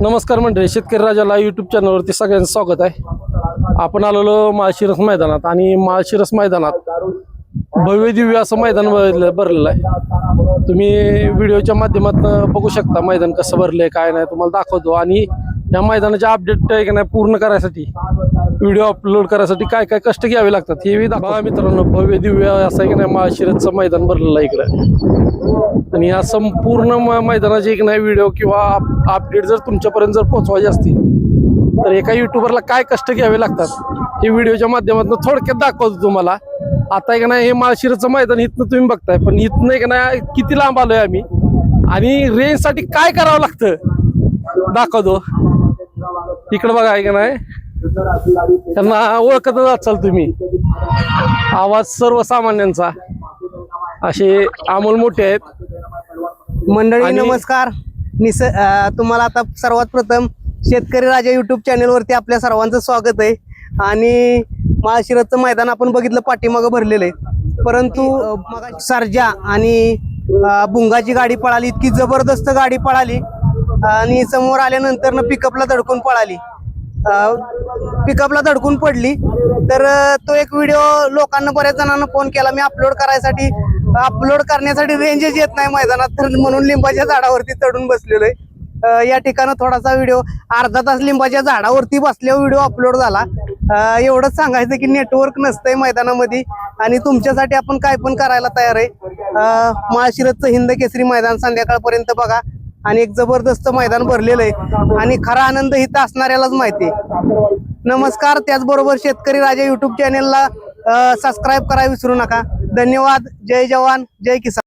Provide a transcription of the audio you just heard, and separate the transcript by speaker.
Speaker 1: नमस्कार मंडळी शेतकरी राजाला यूट्यूब चॅनलवरती सगळ्यांचं स्वागत आहे. आपण आलेलो माळशिरस मैदानात आणि माळशिरस मैदानात भव्य दिव्य असं मैदान भरलं भरलेलं आहे. तुम्ही व्हिडिओच्या माध्यमातून बघू शकता मैदान कसं भरलंय काय नाही तुम्हाला दाखवतो. आणि या मैदानाचे अपडेट आहे की नाही पूर्ण करायसाठी? व्हिडिओ अपलोड करायसाठी काय काय कष्ट घ्यावे लागतात? हे मी दाखवा. मित्रांनो भव्य दिव्य असं आहे की नाही माळशिरसचं मैदान भरलेलं आहे इकडं. आणि या संपूर्ण मैदानाचे एक नाही व्हिडिओ किंवा अपडेट जर तुमच्यापर्यंत जर पोहोचवायचे असतील तर एका युट्यूबरला काय कष्ट घ्यावे लागतात? हे व्हिडिओच्या माध्यमातून थोडक्यात दाखवतो तुम्हाला. आता एक नाही हे माळशिरचं मैदान इथनं तुम्ही बघताय पण इथनं एक नाही किती लांब आलोय आम्ही. आणि रेंजसाठी काय करावं लागतं? दाखवतो. इकडं बघा आहे का नाही त्यांना ओळखतच असाल तुम्ही. आवाज सर्वसामान्यांचा. असे अमोल मोठे आहेत.
Speaker 2: मंडळी नमस्कार. निस तुम्हाला आता सर्वात प्रथम शेतकरी राजा युट्यूब चॅनेलवरती आपल्या सर्वांचं स्वागत आहे. आणि माळशिरसचं मैदान आपण बघितलं पाठीमागं भरलेलं आहे. परंतु सर्जा आणि बुंगाची गाडी पळाली इतकी जबरदस्त गाडी पळाली. आणि समोर आल्यानंतर पिकअपला धडकून पळाली. पिकअपला धडकून पडली. तर तो एक व्हिडिओ लोकांना बऱ्याच जणांना फोन केला. मी अपलोड करायसाठी अपलोड करण्यासाठी रेंजेस येत नाही मैदानात. तर म्हणून लिंबाच्या झाडावरती चढून बसलेलो आहे. या ठिकाणी थोडासा व्हिडिओ अर्धा तास लिंबाच्या झाडावरती बसल्यावर व्हिडिओ अपलोड झाला. एवढंच सांगायचं की नेटवर्क नसतंय मैदानामध्ये. आणि तुमच्यासाठी आपण काय पण करायला तयार आहे. अं, हिंद केसरी मैदान संध्याकाळपर्यंत बघा. आणि एक जबरदस्त मैदान भरलेलं आहे. आणि खरा आनंद इथं असणाऱ्यालाच माहिती नमस्कार त्याचबरोबर शेतकरी राजा युट्यूब चॅनेलला सबस्क्राईब करायला विसरू नका. धन्यवाद. जय जवान. जय किसान.